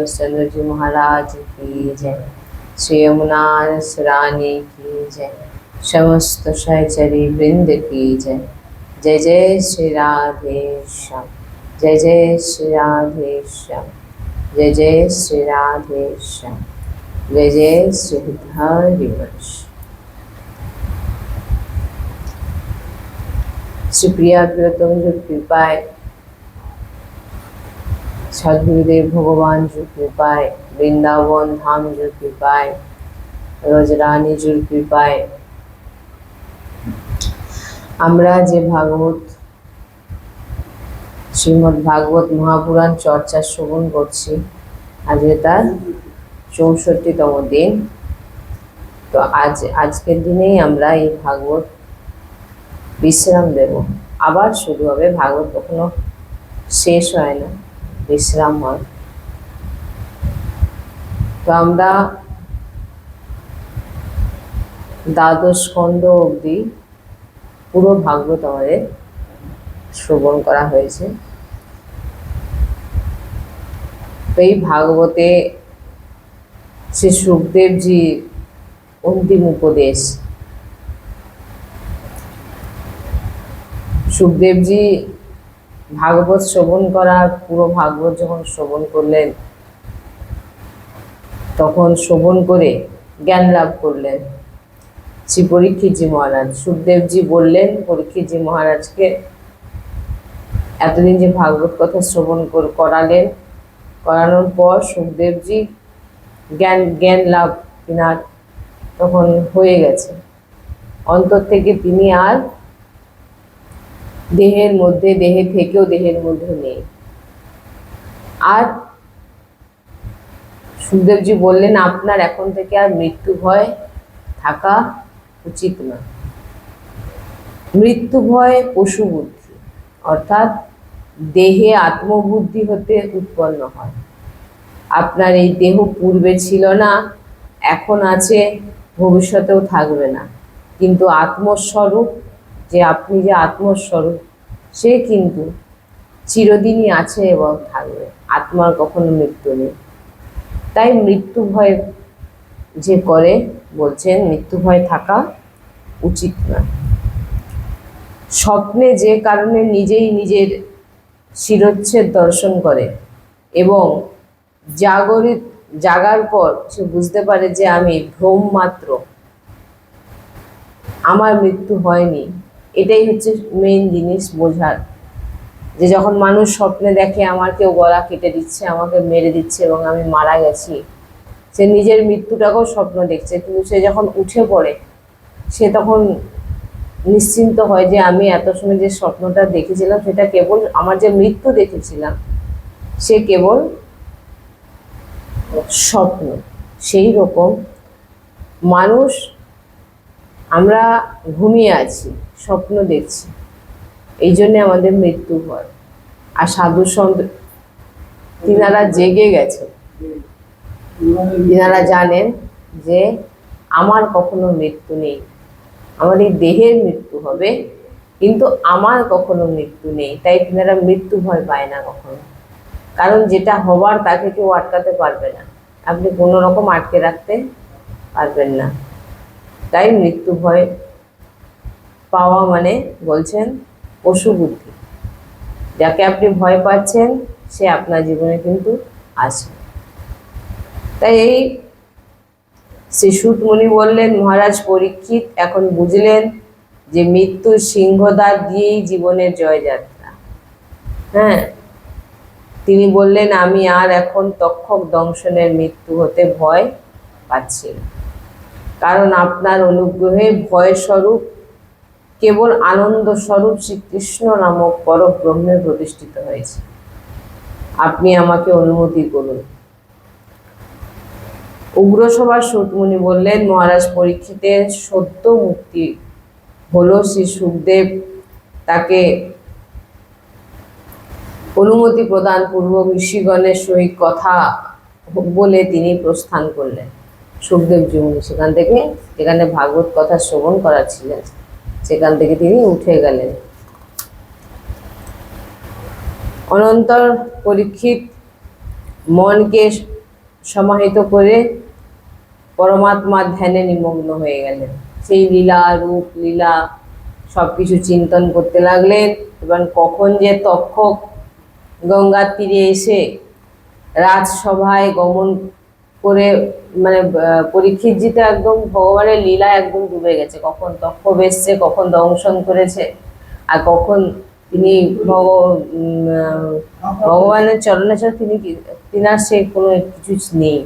चंद्र जी महाराज की जय। श्री यमुनानस रानी की जय। समस्त सहचरी वृंद की जय। जय जय श्री राधे श्याम। जय जय श्री राधे श्याम। जय जय श्री राधे श्याम। जय जय श्री सुप्रिया श्री प्रिया प्रियतम जो कृपाए সদ্গুরুদেব ভগবান জুর কৃপায়, বৃন্দাবন ধাম জুর কৃপায়, রজরানী জুর কৃপায়। আমরা যে ভাগবত শ্রীমৎ ভাগবত মহাপুরাণ চর্চা শ্রবণ করছি আজকে তার চৌষট্টিতম দিন। তো আজ, আজকের দিনেই আমরা এই ভাগবত বিশ্রাম দেব। আবার শুরু হবে, ভাগবত কখনো শেষ হয় না। বিশ্রাম হয়। তো আমরা দ্বাদশ খণ্ড অবধি পুরো ভাগবত আমাদের শ্রবণ করা হয়েছে। তো এই ভাগবতে শ্রী সুখদেবজি অন্তিম উপদেশ। সুখদেবজি ভাগবত শ্রবণ করার, পুরো ভাগবত যখন শ্রবণ করলেন, তখন শ্রবণ করে জ্ঞান লাভ করলেন। শ্রী পরীক্ষিতজি মহারাজ, সুখদেবজি বললেন, পরীক্ষিতজি মহারাজকে এতদিন যে ভাগবত কথা শ্রবণ কর- করালেন, করানোর পর সুখদেবজি জ্ঞান জ্ঞান লাভ তিনার তখন হয়ে গেছে। অন্তর থেকে তিনি আর দেহের মধ্যে, দেহে থেকেও দেহের মধ্যে নেই। আর সুখদেবজি বললেন, আপনার এখন থেকে আর মৃত্যু ভয় থাকা উচিত না। মৃত্যু ভয় পশু বুদ্ধি, অর্থাৎ দেহে আত্মবুদ্ধি হতে উৎপন্ন হয়। আপনার এই দেহ পূর্বে ছিল না, এখন আছে, ভবিষ্যতেও থাকবে না। কিন্তু আত্মস্বরূপ যে আপনি যে আত্মস্বরূপ, সে কিন্তু চিরদিনই আছে এবং থাকবে। আত্মার কখনো মৃত্যু নেই। তাই মৃত্যু ভয় যে করে, বলছেন, মৃত্যু ভয় থাকা উচিত না স্বপ্নে যে কারণে নিজেই নিজের শিরচ্ছেদ দর্শন করে এবং জাগরিত, জাগার পর সে বুঝতে পারে যে আমি ভ্রম মাত্র। আমার মৃত্যু হয়নি। এটাই হচ্ছে মেন জিনিস বোঝার। যে যখন মানুষ স্বপ্নে দেখে আমার কেউ গলা কেটে দিচ্ছে, আমাকে মেরে দিচ্ছে এবং আমি মারা গেছি, সে নিজের মৃত্যুটাকেও স্বপ্ন দেখছে। কিন্তু সে যখন উঠে পড়ে, সে তখন নিশ্চিন্ত হয় যে আমি এত সময় যে স্বপ্নটা দেখেছিলাম, সেটা কেবল আমার যে মৃত্যু দেখেছিলাম, সে কেবল স্বপ্ন। সেই রকম মানুষ আমরা ঘুমিয়ে আছি। স্বপ্ন দেখছি। এই জন্যে আমাদের মৃত্যু হয়। আর সাধু সন্ত, তিনারা জেগে গেছে। তিনারা জানেন যে আমার কখনো মৃত্যু নেই। আমার এই দেহের মৃত্যু হবে, কিন্তু আমার কখনো মৃত্যু নেই। তাই তিনারা মৃত্যু ভয় পায় না কখনো। কারণ যেটা হবার তাকে কেউ আটকাতে পারবে না। আপনি কোনো রকম আটকে রাখতে পারবেন না। তাই মৃত্যু ভয় পাওয়া মানে বলছেন পশু বুদ্ধি। যাকে আপনি ভয় পাচ্ছেন, সে আপনার জীবনে কিন্তু আছে তাই এই শ্রী সুতমণি বললেন, মহারাজ পরীক্ষিত এখন বুঝলেন যে মৃত্যুর সিংহদ্বার দিয়েই জীবনের জয়যাত্রা। হ্যাঁ তিনি বললেন, আমি আর এখন তক্ষক দংশনের মৃত্যু হতে ভয় পাচ্ছি কারণ আপনার অনুগ্রহে ভয় স্বরূপ কেবল আনন্দ স্বরূপ শ্রীকৃষ্ণ নামক পরব্রহ্মে প্রতিষ্ঠিত হয়েছে। আপনি আমাকে অনুমতি করুন। উগ্রসভার সুতমুনি বললেন, মহারাজ, পরীক্ষিতে সদ্য মুক্তি হলো শ্রী সুখদেব। তাকে অনুমতি প্রদান পূর্বক ঋষিগণের সহিত কথা বলে তিনি প্রস্থান করলেন। সুখদেব জীবনী সেখান থেকে, যেখানে ভাগবত কথা শ্রবণ করা ছিলেন সেখান থেকে তিনি উঠে গেলেন। অনন্তর পরীক্ষিত মনকে সমাহিত করে পরমাত্মা ধ্যানে নিমগ্ন হয়ে গেলেন। সেই লীলা, রূপ, লীলা সব কিছু চিন্তন করতে লাগলেন এবং কখন যে তক্ষক গঙ্গার তীরে এসে রাজসভায় গমন করে মানে পরীক্ষিতজিতে একদম ভগবানের লীলা একদম ডুবে গেছে। কখন তক্ষক এসছে, কখন দংশন করেছে, আর কখন তিনি ভগ ভগবানের চরণে ছাড়া তিনি তিনার সে কোনো কিছু নেই।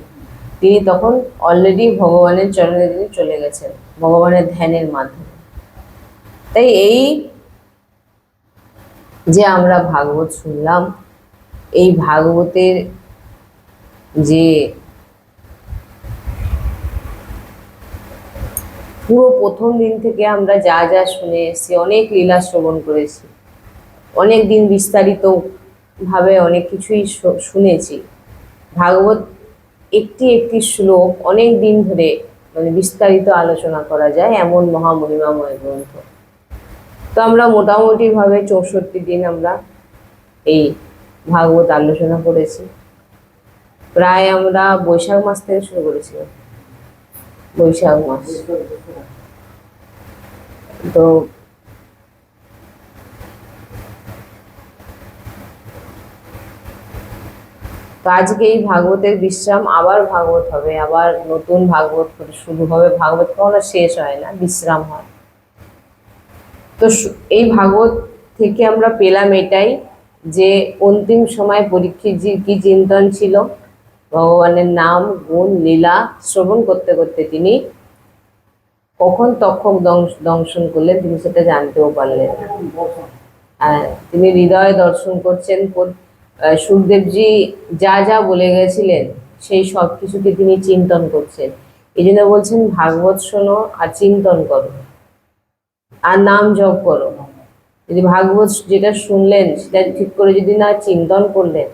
তিনি তখন অলরেডি ভগবানের চরণে তিনি চলে গেছেন, ভগবানের ধ্যানের মাধ্যমে। তাই এই যে আমরা ভাগবত শুনলাম, এই ভাগবতের যে পুরো প্রথম দিন থেকে আমরা যা যা শুনে এসেছি, অনেক লীলা শ্রবণ করেছি। অনেক দিন বিস্তারিত ভাবে অনেক কিছুই শুনেছি। ভাগবত একটি একটি শ্লোক অনেক দিন ধরে মানে বিস্তারিত আলোচনা করা যায় এমন মহামহিমাময় গ্রন্থ। তো আমরা মোটামুটি ভাবে চৌষট্টি দিন আমরা এই ভাগবত আলোচনা করেছি। প্রায় আমরা বৈশাখ মাস থেকে শুরু করেছিলাম। বৈশাখ মাস। তো আজকে এই ভাগবতের বিশ্রাম আবার ভাগবত হবে, আবার নতুন ভাগবত শুরু হবে। ভাগবত কখনো শেষ হয় না, বিশ্রাম হয়। তো এই ভাগবত থেকে আমরা পেলাম এটাই যে অন্তিম সময় পরীক্ষিতজির কি চিন্তন ছিল ভগবানের নাম, গুণ, লীলা শ্রবণ করতে করতে তিনি কখন তক্ষক দংশ- দংশন করলেন, তিনি সেটা জানতেও পারলেন তিনি হৃদয় দর্শন করছেন সুখদেবজি যা যা বলে গেছিলেন, সেই সব কিছুকে তিনি চিন্তন করছেন। এই জন্য বলছেন, ভাগবত শোনো আর চিন্তন করো, আর নাম জপ করো। যদি ভাগবত যেটা শুনলেন, সেটা ঠিক করে যদি না চিন্তন করলেন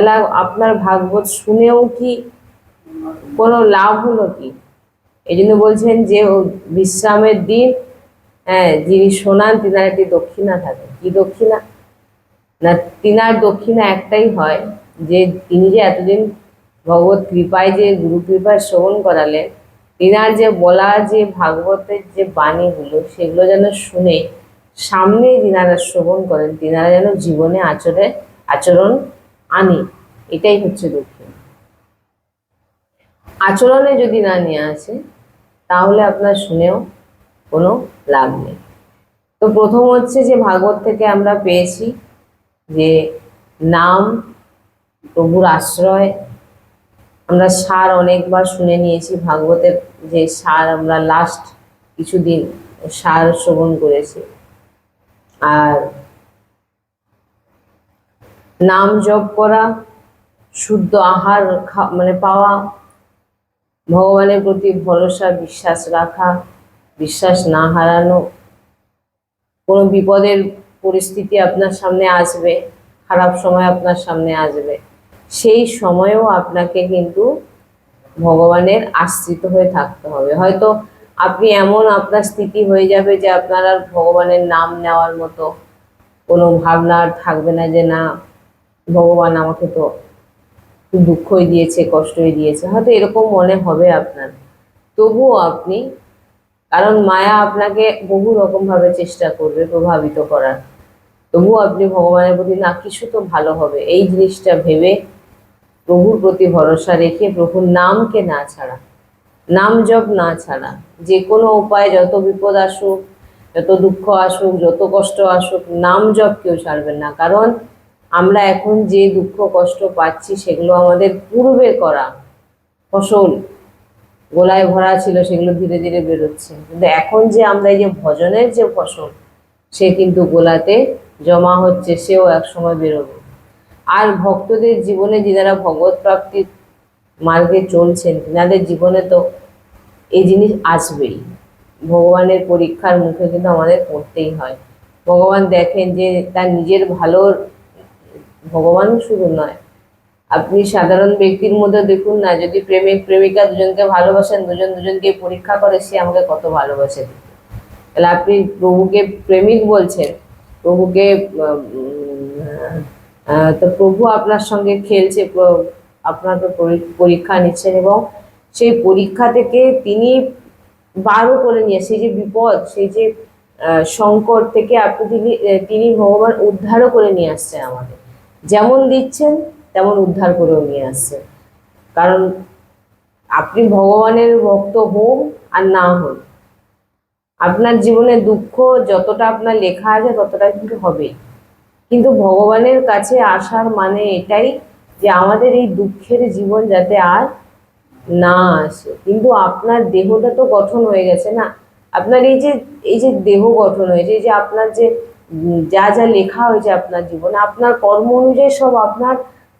তাহলে আপনার ভাগবত শুনেও কি কোনো লাভ হলো কি? এই জন্য বলছেন যে বিশ্রামের দিন হ্যাঁ যিনি শোনান তিনার একটি দক্ষিণা থাকে। কি দক্ষিণা? না, তিনার দক্ষিণা একটাই হয় যে তিনি যে এতদিন ভগবত কৃপায় যে গুরু কৃপায় শ্রবণ করালেন, তিনার যে বলা যে ভাগবতের যে বাণীগুলো, সেগুলো যেন শুনে সামনে যিনারা শ্রবণ করেন, তিনারা যেন জীবনে আচরে, আচরণ আনে। এটাই হচ্ছে দক্ষিণ আচরণে যদি না নিয়ে আসে, তাহলে আপনার শুনেও কোনো লাভ নেই। তো প্রথম হচ্ছে যে ভাগবত থেকে আমরা পেয়েছি যে নাম, প্রভুর আশ্রয়। আমরা সার অনেকবার শুনে নিয়েছি, ভাগবতের যে সার আমরা লাস্ট কিছুদিন সার শ্রবণ করেছি। আর নাম জপ করা, শুদ্ধ আহার মানে পাওয়া, ভগবানের প্রতি ভরসা, বিশ্বাস রাখা, বিশ্বাস না হারানো, কোনো বিপদের পরিস্থিতি আপনার সামনে আসবে, খারাপ সময় আপনার সামনে আসবে, সেই সময়েও আপনাকে কিন্তু ভগবানের আশ্রিত হয়ে থাকতে হবে। হয়তো আপনি এমন আপনার স্থিতি হয়ে যাবে যে আপনার আর ভগবানের নাম নেওয়ার মতো কোনো ভাবনা আর থাকবে না যে না ভগবান আমাকে তো দুঃখই দিয়েছে, কষ্টই দিয়েছে। হয়তো এরকম মনে হবে আপনার। তবুও আপনি, কারণ মায়া আপনাকে বহু রকম ভাবে চেষ্টা করবে, প্রভাবিত করার। তবুও আপনি ভগবানের প্রতি, না, কিছু তো ভালো হবে। এই জিনিসটা ভেবে প্রভুর প্রতি ভরসা রেখে, প্রভুর নামকে না ছাড়া, নাম জপ না ছাড়া, যে কোনো উপায়ে যত বিপদ আসুক, যত দুঃখ আসুক, যত কষ্ট আসুক, নাম জপ কেউ ছাড়বেন না। কারণ আমরা এখন যে দুঃখ, কষ্ট পাচ্ছি সেগুলো আমাদের পূর্বে করা ফসল গোলায় ভরা ছিল, সেগুলো ধীরে ধীরে বেরোচ্ছে। কিন্তু এখন যে আমরা এই যে ভজনের যে ফসল, সে কিন্তু গোলাতে জমা হচ্ছে, সেও একসময় বেরোবে। আর ভক্তদের জীবনে যারা ভগবত প্রাপ্তির মার্গে চলছেন তিনাদের জীবনে তো এই জিনিস আসবেই। ভগবানের পরীক্ষার মুখে কিন্তু আমাদের পড়তেই হয়। ভগবান দেখেন যে তার নিজের ভালোর ভগবান শুধু নয়। আপনি সাধারণ ব্যক্তির মধ্যে দেখুন না, যদি প্রেমিক, প্রেমিকা দুজনকে ভালোবাসেন, দুজন দুজনকে পরীক্ষা করে, সে আমাকে কত ভালোবাসে তাহলে আপনি প্রভুকে প্রেমিক বলছেন, প্রভুকে তো প্রভু আপনার সঙ্গে খেলছে আপনাকে পরীক্ষা নিচ্ছেন এবং সেই পরীক্ষা থেকে তিনি বারও করে নিয়ে, সেই যে বিপদ, সেই যে সংকট থেকে আপনি তিনি তিনি ভগবান উদ্ধারও করে নিয়ে আসছেন আমাদের। যেমন দিচ্ছেন, তেমন উদ্ধার করেও নিয়ে আসছেন। কারণ আপনি ভগবানের ভক্ত হন আর না হন। আপনার জীবনে দুঃখ যতটা আপনার লেখা আছে ততটা কিন্তু হবেই। কিন্তু ভগবানের কাছে আসার মানে এটাই যে আমাদের এই দুঃখের জীবন যাতে আর না আসে। কিন্তু আপনার দেহটা তো গঠন হয়ে গেছে না? আপনার এই যে এই যে দেহ গঠন হয়েছে, এই যে আপনার যে যা যা লেখা হয়েছে আপনার জীবনে, আপনার কর্ম অনুযায়ী সব আপনার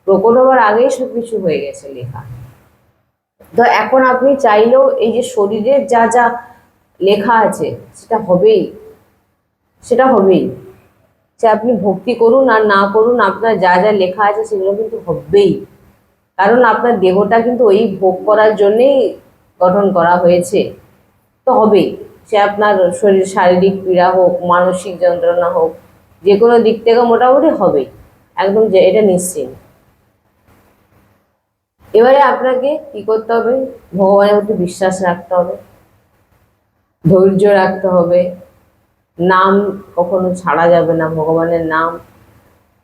প্রকট হওয়ার আগেই সব কিছু হয়ে গেছে লেখা। তো এখন আপনি চাইলেও এই যে শরীরের যা যা লেখা আছে, সেটা হবেই। সেটা হবেই। সে আপনি ভক্তি করুন আর না করুন, আপনার যা যা লেখা আছে সেগুলো কিন্তু হবেই। কারণ আপনার দেহটা কিন্তু ওই ভোগ করার জন্যেই গঠন করা হয়েছে। তো হবেই। সে আপনার শরীর শারীরিক পীড়া হোক, মানসিক যন্ত্রণা হোক, যে কোনো দিক থেকে মোটামুটি হবেই। একদম যে এটা নিশ্চিত এবারে আপনাকে কি করতে হবে? ভগবানের প্রতি বিশ্বাস রাখতে হবে। ধৈর্য রাখতে হবে। নাম কখনো ছাড়া যাবে না। ভগবানের নাম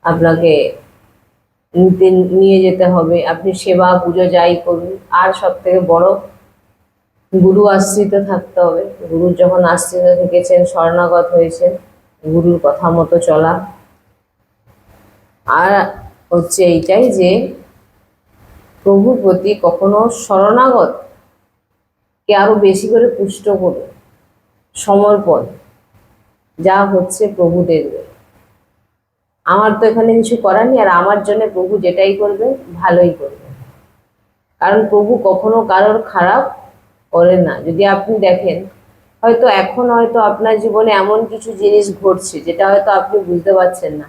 আপনাকে নিতে, নিয়ে যেতে হবে। আপনি সেবা, পুজো, যাই করুন, আর সব থেকে বড় গুরু আশ্রিত থাকতে হবে। গুরু যখন আশ্রিত থেকেছেন শরণাগত হয়েছেন, গুরুর কথা মতো চলা। আর হচ্ছে এইটাই যে প্রভুর প্রতি কখনো শরণাগত, কে আরও বেশি করে পুষ্ট করুন, সমর্পণ, যা হচ্ছে প্রভু দেখবে আমার তো এখানে কিছু করার নেই, আর আমার জন্য প্রভু যেটাই করবে, ভালোই করবে। কারণ প্রভু কখনো কারোর খারাপ করেন না। যদি আপনি দেখেন, হয়তো এখন হয়তো আপনার জীবনে এমন কিছু জিনিস ঘটছে যেটা হয়তো আপনি বুঝতে পারছেন না।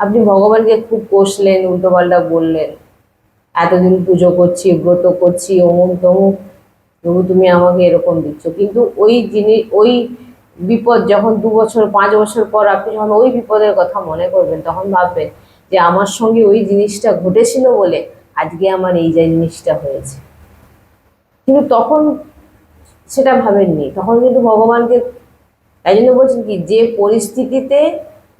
আপনি ভগবানকে খুব কষলেন, উল্টোপাল্টা বললেন। এতদিন পুজো করছি, ব্রত করছি, অমুক তমুক, প্রভু তুমি আমাকে এরকম দিচ্ছ। কিন্তু ওই জিনিস ওই বিপদ যখন দু বছর, পাঁচ বছর পর আপনি যখন ওই বিপদের কথা মনে করবেন, তখন ভাববেন যে আমার সঙ্গে ওই জিনিসটা ঘটেছিল বলে আজকে আমার এই যে জিনিসটা হয়েছে। কিন্তু তখন সেটা ভাবেননি। তখন কিন্তু ভগবানকে, তাই জন্য বলছেন কি, যে পরিস্থিতিতে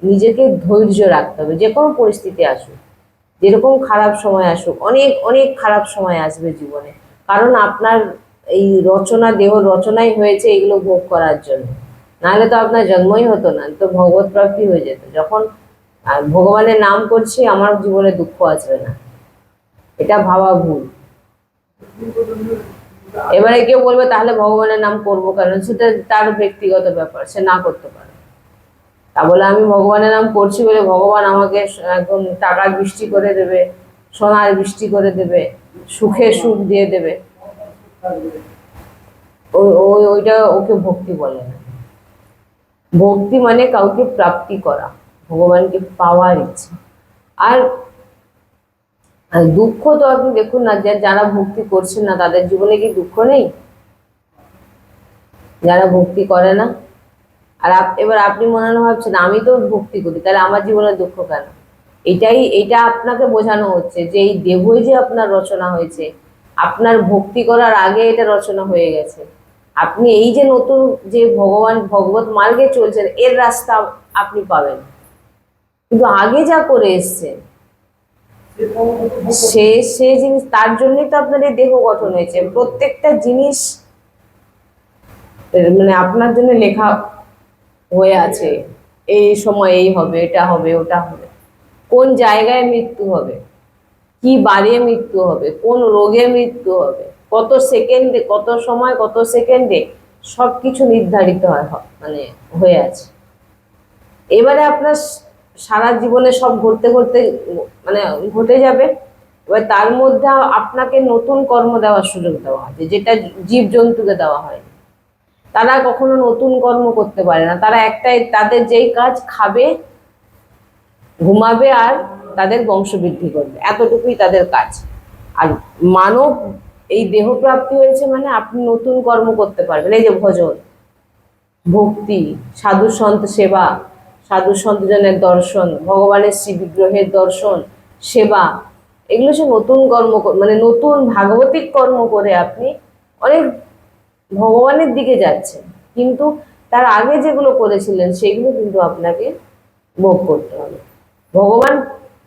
নিজেকে ধৈর্য রাখতে হবে, যে কোনো পরিস্থিতি আসুক, যেরকম খারাপ সময় আসুক, অনেক অনেক খারাপ সময় আসবে জীবনে। কারণ আপনার এই রচনা, দেহ রচনাই হয়েছে এগুলো ভোগ করার জন্য। নাহলে তো আপনার জন্মই হতো না, তো ভগবত প্রাপ্তি হয়ে যেত। যখন ভগবানের নাম করছি, আমার জীবনে দুঃখ আসবে না। এটা ভাবা ভুল। এবারে কেউ বলবে, তাহলে ভগবানের নাম করব কেন? সেটা তার ব্যক্তিগত ব্যাপার, সে না করতে পারে। তা বলে, আমি ভগবানের নাম করছি বলে ভগবান আমাকে একদম টাকার বৃষ্টি করে দেবে, সোনার বৃষ্টি করে দেবে, সুখে সুখ দিয়ে দেবে। ওই ওই ওইটা ওকে ভক্তি বলে না। ভক্তি মানে কাউকে প্রাপ্তি করা, ভগবানকে পাওয়ার ইচ্ছে। আর দুঃখ তো আপনি দেখুন না, যে যারা ভক্তি করছেন না, তাদের জীবনে কি দুঃখ নেই? যারা ভক্তি করে না। আর এবার আপনি মনে হয় ভাবছেন, আমি তো ভক্তি করি, তাহলে আমার জীবনে দুঃখ কেন? এটাই, এটা আপনাকে বোঝানো হচ্ছে যে এই দেহই যে আপনার রচনা হয়েছে, আপনার ভক্তি করার আগে এটা রচনা হয়ে গেছে। আপনি এই যে নতুন যে ভগবান, ভগবত মার্গে চলছেন, এর রাস্তা আপনি পাবেন। কিন্তু আগে যা করে এসছেন সে সে জিনিস, তার জন্যই তো আপনার এই দেহ গঠন হয়েছে। প্রত্যেকটা জিনিস মানে আপনার জন্য লেখা হয়ে আছে। এই সময় এই হবে, এটা হবে, ওটা হবে। কোন জায়গায় মৃত্যু হবে? কি বারে মৃত্যু হবে? কোন রোগে মৃত্যু হবে? কত সেকেন্ডে, কত সময়, কত সেকেন্ডে সব কিছু নির্ধারিত হয় মানে হয়ে আছে। এবারে আপনার সারা জীবনে সব ঘটতে ঘটতে মানে ঘটে যাবে। এবার তার মধ্যে আপনাকে নতুন কর্ম দেওয়ার সুযোগ দেওয়া হবে যেটা জীব জন্তুকে দেওয়া হয় তারা কখনো নতুন কর্ম করতে পারে না। তারা একটাই, তাদের যেই কাজ খাবে, ঘুমাবে আর তাদের বংশবৃদ্ধি করবে। এতটুকুই তাদের কাজ। আর মানব, এই দেহ প্রাপ্তি হয়েছে মানে আপনি নতুন কর্ম করতে পারবেন। এই যে ভজন, ভক্তি সাধু সন্ত সেবা সাধু সন্তজনের দর্শন, ভগবানের শ্রী বিগ্রহের দর্শন, সেবা, এগুলো সে নতুন কর্ম কর- মানে নতুন ভাগবতিক কর্ম করে আপনি অনেক ভগবানের দিকে যাচ্ছেন। কিন্তু তার আগে যেগুলো করেছিলেন, সেগুলো কিন্তু আপনাকে ভোগ করতে হবে। ভগবান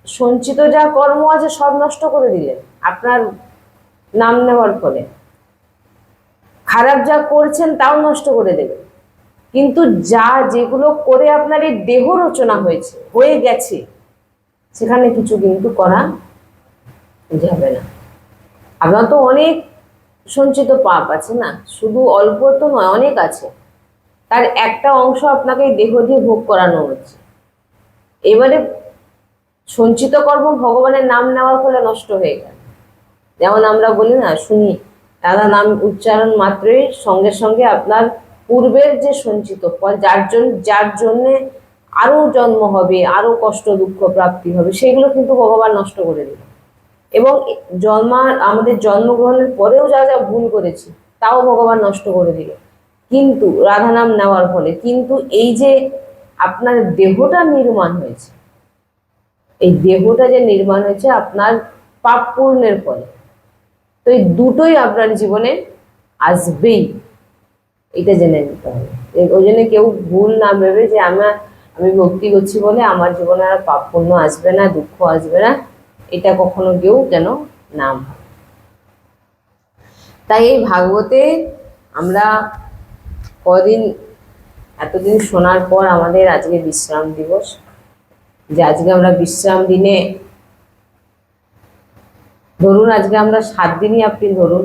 সঞ্চিত যা কর্ম আছে, সব নষ্ট করে দিলেন আপনার নাম নেওয়ার ফলে। খারাপ যা করছেন, তাও নষ্ট করে দেবেন। কিন্তু যা যেগুলো করে আপনার এই দেহ রচনা হয়েছে, হয়ে গেছে, সেখানে কিছু কিন্তু করা যাবে না। আপনার তো অনেক সঞ্চিত পাপ আছে না? শুধু অল্প তো নয়, অনেক আছে। তার একটা অংশ আপনাকে এই দেহ দিয়ে ভোগ করানো হচ্ছে। এবারে সঞ্চিত কর্ম ভগবানের নাম নেওয়ার ফলে নষ্ট হয়ে গেল। যেমন আমরা বলি না, শুনি, দাদা, নাম উচ্চারণ মাত্রই সঙ্গে সঙ্গে আপনার পূর্বের যে সঞ্চিত ফল, যার জন্য যার জন্যে আরও জন্ম হবে, আরও কষ্ট, দুঃখ, প্রাপ্তি হবে, সেগুলো কিন্তু ভগবান নষ্ট করে দিল। এবং জন্মার আমাদের জন্মগ্রহণের পরেও যা যা ভুল করেছি, তাও ভগবান নষ্ট করে দিল। কিন্তু রাধা নাম নেওয়ার ফলে, কিন্তু এই যে আপনার দেহটা নির্মাণ হয়েছে, এই দেহটা যে নির্মাণ হয়েছে আপনার পাপ পূর্ণের ফলে, তো এই দুটোই আপনার জীবনে আসবেই। এটা জেনে নিতে হবে। ওই জন্য কেউ ভুল না ভেবে যে আমার, আমি ভক্তি করছি বলে আমার জীবনে আর পাপ পূর্ণ আসবে না, দুঃখ আসবে না, এটা কখনো কেউ যেন না ভাবে। তাই এই ভাগবতে আমরা কদিন, এতদিন শোনার পর আমাদের আজকে বিশ্রাম দিবস, যে আজকে আমরা বিশ্রাম দিনে, ধরুন আজকে আমরা সাত দিনই আপনি ধরুন,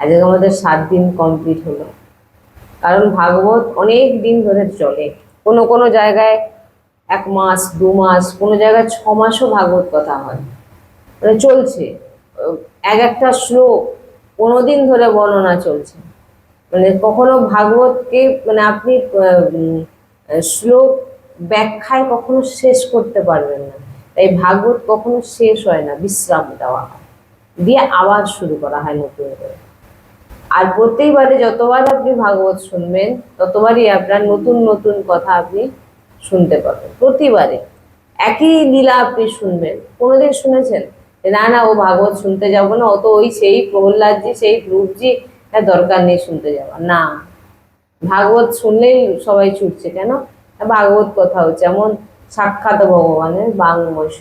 আজকে আমাদের সাত দিন কমপ্লিট হলো। কারণ ভাগবত অনেক দিন ধরে চলে। কোনো কোনো জায়গায় এক মাস, দু মাস, কোনো জায়গায় ছ মাসও ভাগবত কথা হয়। মানে চলছে। এক একটা শ্লোক কোনো দিন ধরে বর্ণনা চলছে। মানে কখনো ভাগবতকে মানে আপনি শ্লোক ব্যাখ্যায় কখনো শেষ করতে পারবেন না। তাই ভাগবত কখনো শেষ হয় না, বিশ্রাম দেওয়া হয়। দিয়ে আবার শুরু করা হয় নতুন করে। আর প্রত্যেকবারে যতবার আপনি ভাগবত শুনবেন, ততবারই আপনার নতুন নতুন কথা আপনি শুনতে পাবেন। প্রতিবারে একই লীলা আপনি শুনবেন। কোনোদিন শুনেছেন? না না, ও ভাগবত শুনতে যাব না অত ওই সেই প্রহ্লাদজি, সেই ধ্রুবজি হ্যাঁ দরকার নেই শুনতে যাওয়া না, ভাগবত শুনলেই সবাই ছুটছে কেন? ভাগবত কথা হচ্ছে এমন সাক্ষাৎ ভগবানের বাংময়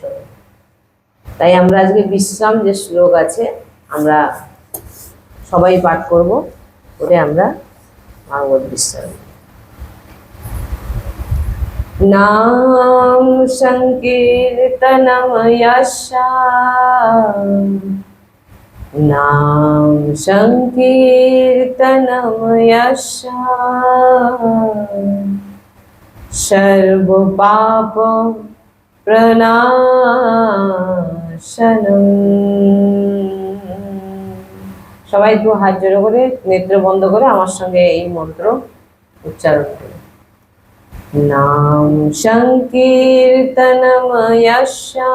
তাই আমরা আজকে বিশ্রাম যে শ্লোক আছে, আমরা সবাই পাঠ করব করে আমরা ভাগবত বিশ্রাম নাম সংকীর্তনম যশা নাম সংকীর্তনম যশা সর্ব পাপ প্রণাশনম সবাই দু হাত জোড়ো করে, নেত্র বন্ধ করে আমার সঙ্গে এই মন্ত্র উচ্চারণ করে। নাম সংকীর্তনম যশা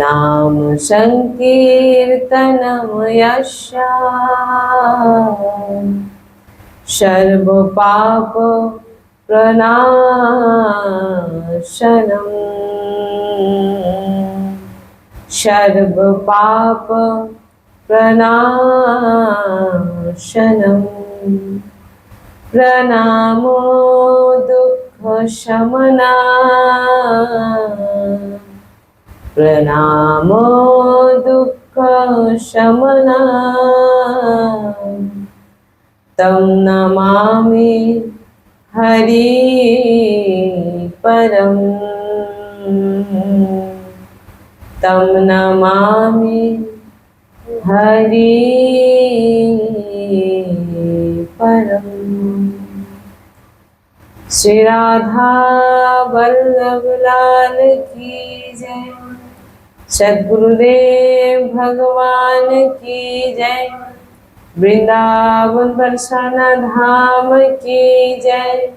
নাম সংকীর্তনম सर्व पाप प्रणाशनम प्रणामो दुख शमना। प्रणामो दुख शमना। तम नमामि हरि परम। तम नमामि हरि परम। श्री राधा वल्लभ लाल की जय। सदगुरुदेव भगवान की जय। वृंदावन बरसाना धाम की जय।